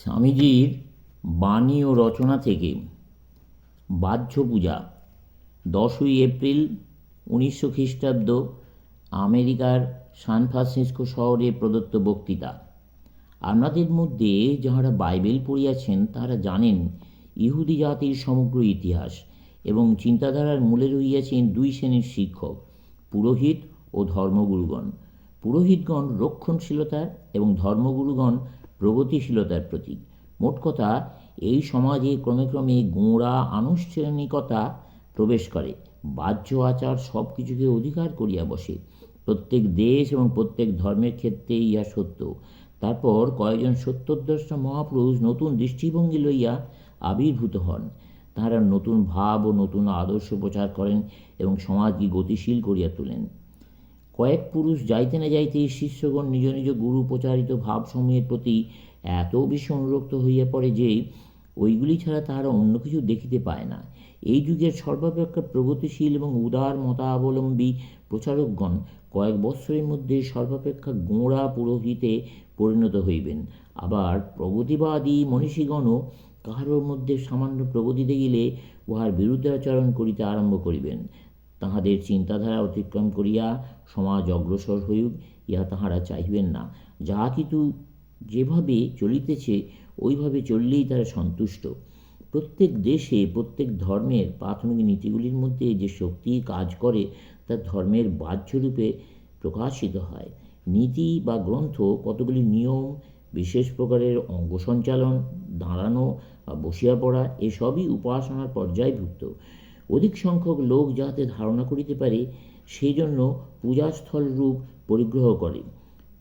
স্বামীজির বাণী ও রচনা থেকে বাহ্য পূজা, দশই এপ্রিল উনিশশো খ্রিস্টাব্দ, আমেরিকার সান ফ্রান্সিসকো শহরে প্রদত্ত বক্তৃতা। আপনাদের মধ্যে যাহারা বাইবেল পড়িয়াছেন, তাহারা জানেন ইহুদি জাতির সমগ্র ইতিহাস এবং চিন্তাধারার মূলে রহিয়াছেন দুই শ্রেণির শিক্ষক, পুরোহিত ও ধর্মগুরুগণ। পুরোহিতগণ রক্ষণশীলতার এবং ধর্মগুরুগণ প্রগতিশীলতার প্রতীক। মোট কথা, এই সমাজে ক্রমে ক্রমে গোঁড়া আনুষ্ঠানিকতা প্রবেশ করে। বাহ্য আচার সব কিছুকে অধিকার করিয়া বসে। প্রত্যেক দেশ এবং প্রত্যেক ধর্মের ক্ষেত্রে ইহা সত্য। তারপর কয়েকজন সত্যদ্রষ্টা মহাপুরুষ নতুন দৃষ্টিভঙ্গি লইয়া আবির্ভূত হন। তাহারা নতুন ভাব ও নতুন আদর্শ প্রচার করেন এবং সমাজকে গতিশীল করিয়া তোলেন। কয়েক পুরুষ যাইতে না যাইতে শিষ্যগণ নিজ নিজ গুরু প্রচারিত ভাবসমূহের প্রতি এত বেশি অনুরক্ত হইয়া পড়ে যে ওইগুলি ছাড়া তাহারা অন্য কিছু দেখিতে পায় না। এই যুগের সর্বাপেক্ষা প্রগতিশীল এবং উদার মতাবলম্বী প্রচারকগণ কয়েক বৎসরের মধ্যে সর্বাপেক্ষা গোঁড়া পুরোহিতে পরিণত হইবেন। আবার প্রগতিবাদী মনীষীগণও কাহারোর মধ্যে সামান্য প্রগতি দেখিলে উহার বিরুদ্ধাচরণ করিতে আরম্ভ করিবেন। তাহাদের চিন্তাধারা অতিক্রম করিয়া সমাজ অগ্রসর হইউক, ইহা তাহারা চাহিবেন না। যাহা কিন্তু যেভাবে চলিতেছে ওইভাবে চললেই তারা সন্তুষ্ট। প্রত্যেক দেশে, প্রত্যেক ধর্মের প্রাথমিক নীতিগুলির মধ্যে যে শক্তি কাজ করে, তা ধর্মের বাহ্যরূপে প্রকাশিত হয়। নীতি বা গ্রন্থ কতগুলি নিয়ম, বিশেষ প্রকারের অঙ্গ সঞ্চালন দাঁড়ানো বা বসিয়া পড়া, এসবই উপাসনার পর্যায়ভুক্ত। অধিক সংখ্যক লোক যাহাতে ধারণা করিতে পারে সেই জন্য পূজাস্থল রূপ পরিগ্রহ করে।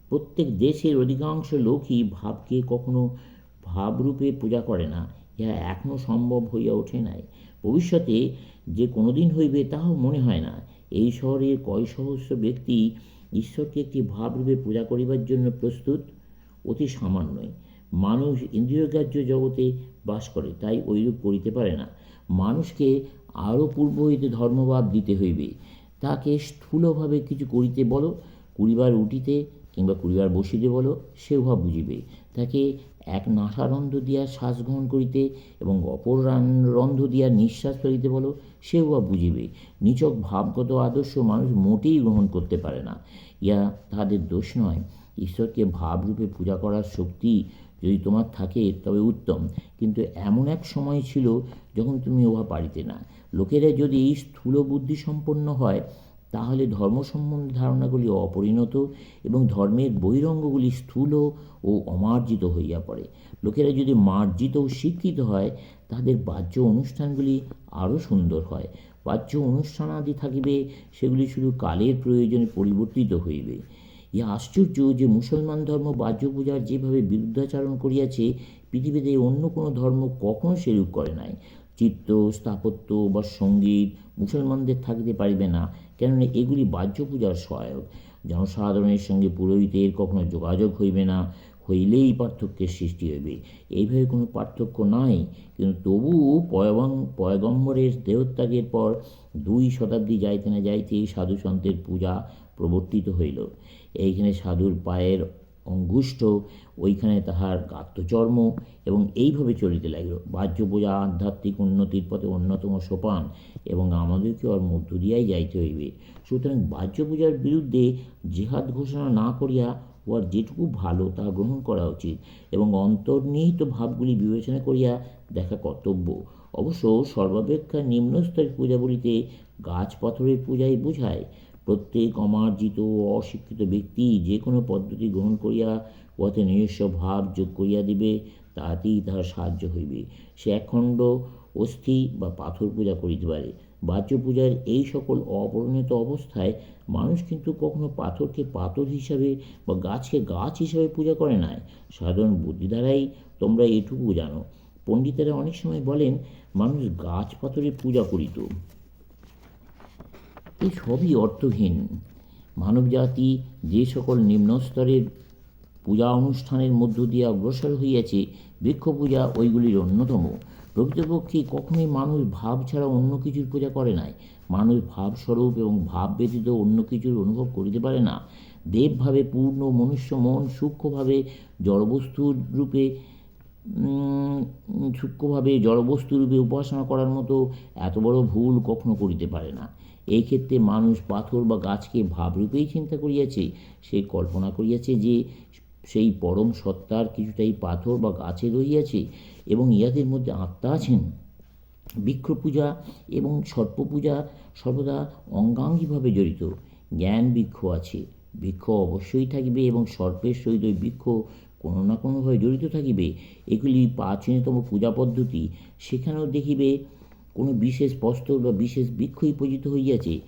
প্রত্যেক দেশের অধিকাংশ লোকই ভাবকে কখনো ভাবরূপে পূজা করে না, ইহা এখনও সম্ভব হইয়া ওঠে নাই। ভবিষ্যতে যে কোনোদিন হইবে তাহাও মনে হয় না, এই শহরের কয় সহস্র ব্যক্তি ঈশ্বরকে একটি ভাবরূপে পূজা করিবার জন্য প্রস্তুত? অতি সামান্যই। মানুষ ইন্দ্রিয়গ্রাহ্য জগতে বাস করে, তাই ঐরূপ করিতে পারে না। মানুষকে আরও পূর্ব হইতে ধর্মভাব দিতে হইবে। তাকে স্থূলভাবে কিছু করিতে বলো, কুড়িবার উঠিতে কিংবা কুড়িবার বসিতে বলো, সে উহা বুঝিবে। তাকে এক নাসারন্ধ দিয়া শ্বাস গ্রহণ করিতে এবং অপর রান- রন্ধ দিয়া নিঃশ্বাস ফেলিতে বলো, সে উহা বুঝিবে। নিচক ভাবগত আদর্শ মানুষ মোটেই গ্রহণ করতে পারে না। ইয়া তাহাদের দোষ নয়। ঈশ্বরকে ভাবরূপে পূজা করার শক্তি যদি তোমার থাকে, তবে উত্তম। কিন্তু এমন এক সময় ছিল যখন তুমি উহা পারিতে না। লোকেরা যদি স্থূল বুদ্ধি সম্পন্ন হয়, তাহলে ধর্ম সম্বন্ধে ধারণাগুলি অপরিণত এবং ধর্মের বহিরঙ্গগুলি স্থূল ও অমার্জিত হইয়া পড়ে। লোকেরা যদি মার্জিত ও শিক্ষিত হয়, তাদের বাহ্য অনুষ্ঠানগুলি আরও সুন্দর হয়। বাহ্য অনুষ্ঠানাদি থাকিবে, সেগুলি শুধু কালের প্রয়োজনে পরিবর্তিত হইবে। ইহা আশ্চর্য যে মুসলমান ধর্ম বাহ্য পূজার যেভাবে বিরুদ্ধাচরণ করিয়াছে, পৃথিবীতে অন্য কোনো ধর্ম কখনো সেরূপ করে নাই। চিত্র স্থাপত্য বা সংগীত মুসলমানদের থাকিতে পারিবে না, কেননা এগুলি বাহ্য পূজার সহায়ক। জনসাধারণের সঙ্গে পুরোহিতের কখনো যোগাযোগ হইবে না। হইলেই পার্থক্যের সৃষ্টি হইবে। এইভাবে কোনো পার্থক্য নাই, কিন্তু তবুও পয়গম, পয়গম্বরের দেহত্যাগের পর দুই শতাব্দী যাইতে না যাইতে সাধু সন্তের পূজা প্রবর্তিত হইল। এইখানে সাধুর পায়ের অঙ্গুষ্ঠ, ওইখানে তাহার গাত্রচর্ম এবং এইভাবে চলিতে লাগিল। বাহ্য পূজা, আধ্যাত্মিক উন্নতির পথে অন্যতম সোপান এবং আমাদেরকে ওর মধ্য দিয়াই যাইতে হইবে। সুতরাং বাহ্য পূজার বিরুদ্ধে জেহাদ ঘোষণা না করিয়া উহার যেটুকু ভালো তা গ্রহণ করা উচিত এবং অন্তর্নিহিত ভাবগুলি বিবেচনা করিয়া দেখা কর্তব্য। অবশ্য সর্বাপেক্ষা নিম্নস্তরের পূজা বলিতে গাছ পাথরের পূজাই বোঝায়। প্রত্যেক অমার্জিত অশিক্ষিত ব্যক্তি যে কোনো পদ্ধতি গ্রহণ করিয়া উহাতে নিজস্ব ভাব যোগ করিয়া দিবে তাহাতেই তাহার সাহায্য হইবে। সে একখণ্ড অস্থি বা পাথর পূজা করিতে পারে। বাহ্য পূজার এই সকল অপরিণত অবস্থায় মানুষ কিন্তু কখনো পাথরকে পাথর হিসাবে বা গাছকে গাছ হিসাবে পূজা করে নাই। সাধারণ বুদ্ধি দ্বারাই তোমরা এটুকু জানো। পণ্ডিতেরা অনেক সময় বলেন, মানুষ গাছ পাথরে পূজা করিত এই সবই অর্থহীন। মানবজাতি যে সকল নিম্নস্তরের পূজা অনুষ্ঠানের মধ্য দিয়ে অগ্রসর হইয়াছে বৃক্ষ পূজা ওইগুলির অন্যতম। প্রকৃতপক্ষে কখনোই মানুষ ভাব ছাড়া অন্য কিছুর পূজা করে নাই। মানুষ ভাবস্বরূপ এবং ভাব ব্যতীত অন্য কিছুর অনুভব করিতে পারে না। দেবভাবে পূর্ণ মনুষ্য মন সূক্ষ্মভাবে জড়বস্তুর রূপে সূক্ষ্মভাবে জড়বস্তুরূপে উপাসনা করার মতো এত বড় ভুল কখনো করিতে পারে না। এই ক্ষেত্রে মানুষ পাথর বা গাছকে ভাবরূপেই চিন্তা করিয়াছে। সে কল্পনা করিয়াছে যে সেই পরম সত্তার কিছুটাই পাথর বা গাছে রহিয়াছে এবং ইহাদের মধ্যে আত্মা আছেন। বৃক্ষ পূজা এবং সর্প পূজা সর্বদা অঙ্গাঙ্গিভাবে জড়িত। জ্ঞান বৃক্ষ আছে। বৃক্ষ অবশ্যই থাকিবে এবং সর্পের সহিত ওই বৃক্ষ কোনো না কোনোভাবে জড়িত থাকিবে। এগুলি প্রাচীনতম পূজা পদ্ধতি। সেখানেও দেখিবে কোনো বিশেষ প্রস্তর বা বিশেষ বৃক্ষই পূজিত হইয়াছে।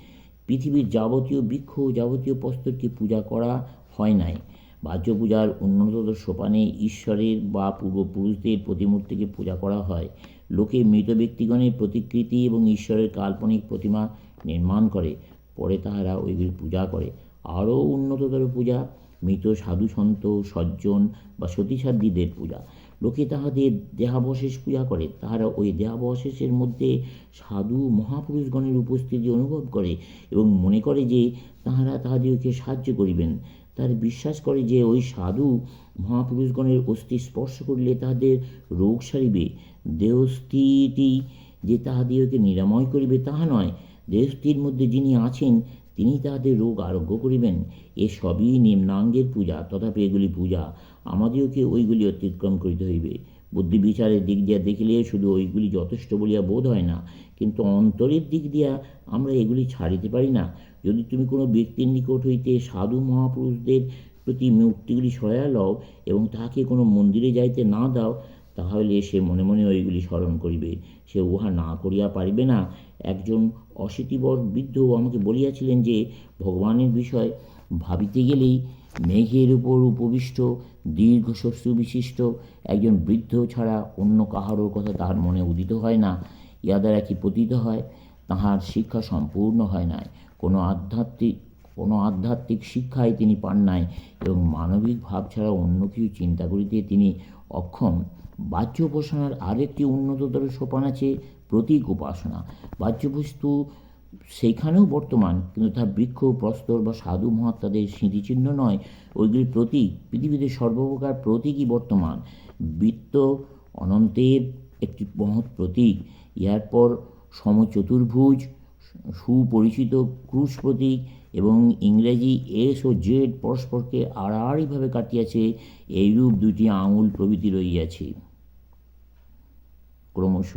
পৃথিবীর যাবতীয় বৃক্ষ যাবতীয় প্রস্তরকে পূজা করা হয় নাই। বাহ্য পূজার উন্নততর সোপানে ঈশ্বরের বা পূর্বপুরুষদের প্রতিমূর্তিকে পূজা করা হয়। লোকে মৃত ব্যক্তিগণের প্রতিকৃতি এবং ঈশ্বরের কাল্পনিক প্রতিমা নির্মাণ করে। পরে তাহারা ওইগুলি পূজা করে। আরও উন্নততর পূজা, মৃত সাধু সন্ত, সজ্জন বা সতীসাধ্যীদের পূজা। লোকে তাহাদের দেহাবশেষ পূজা করে। তাহারা ওই দেহাবশেষের মধ্যে সাধু মহাপুরুষগণের উপস্থিতি অনুভব করে এবং মনে করে যে তাহারা তাহাদিগকে সাহায্য করিবেন। তার বিশ্বাস করে যে ওই সাধু মহাপুরুষগণের অস্থি স্পর্শ করিলে তাহাদের রোগ সারিবে। দেহস্থিতি যে তাহাদিগকে নিরাময় করিবে তাহা নয়। দেহস্থির মধ্যে যিনি আছেন, তিনি তাহাদের রোগ আরোগ্য করিবেন। এ সবই নিম্নাঙ্গের পূজা, তথাপি এগুলি পূজা। আমাদিওকে ওইগুলি অতিক্রম করিতে হইবে। বুদ্ধি বিচারের দিক দিয়া দেখিলে শুধু ওইগুলি যথেষ্ট বলিয়া বোধ হয় না। কিন্তু অন্তরের দিক দিয়া আমরা এগুলি ছাড়িতে পারি না। যদি তুমি কোনো ব্যক্তির নিকট হইতে সাধু মহাপুরুষদের প্রতি মূর্তিগুলি সয়া লও এবং তাহাকে কোনো মন্দিরে যাইতে না দাও, তাহলে সে মনে মনে ওইগুলি স্মরণ করিবে। সে উহা না করিয়া পারিবে না। একজন অশীতিবর বৃদ্ধ আমাকে বলিয়াছিলেন যে, ভগবানের বিষয় ভাবিতে গেলেই মেঘের উপর উপবিষ্ট, দীর্ঘ বিশিষ্ট একজন বৃদ্ধ ছাড়া অন্য কাহারও কথা তাহার মনে উদিত হয় না। ইহা দ্বারা কি পতিত হয়? তাহার শিক্ষা সম্পূর্ণ হয় নাই। কোনো আধ্যাত্মিক কোনো আধ্যাত্মিক শিক্ষাই তিনি পান নাই এবং মানবিক ভাব ছাড়া অন্য কিছু চিন্তা করিতে তিনি অক্ষম। বাহ্য উপাসনার আরেকটি উন্নততর সোপান আছে প্রতীক উপাসনা বাহ্য বস্তু সেইখানেও বর্তমান, কিন্তু তা বৃক্ষ, প্রস্তর বা সাধু মহাত্মাদের স্মৃতিচিহ্ন নয়। ওইগুলি প্রতীক। পৃথিবীতে সর্বপ্রকার প্রতীকই বর্তমান। বৃত্ত অনন্তের একটি মহৎ প্রতীক। ইহার পর সমচতুর্ভুজ, সুপরিচিত ক্রুশ প্রতীক এবং ইংরেজি এস ও জেড পরস্পরকে আড়াআড়িভাবে কাটিয়াছে, এইরূপ দুটি আঙুল প্রভৃতি রইয়াছে ক্রমশ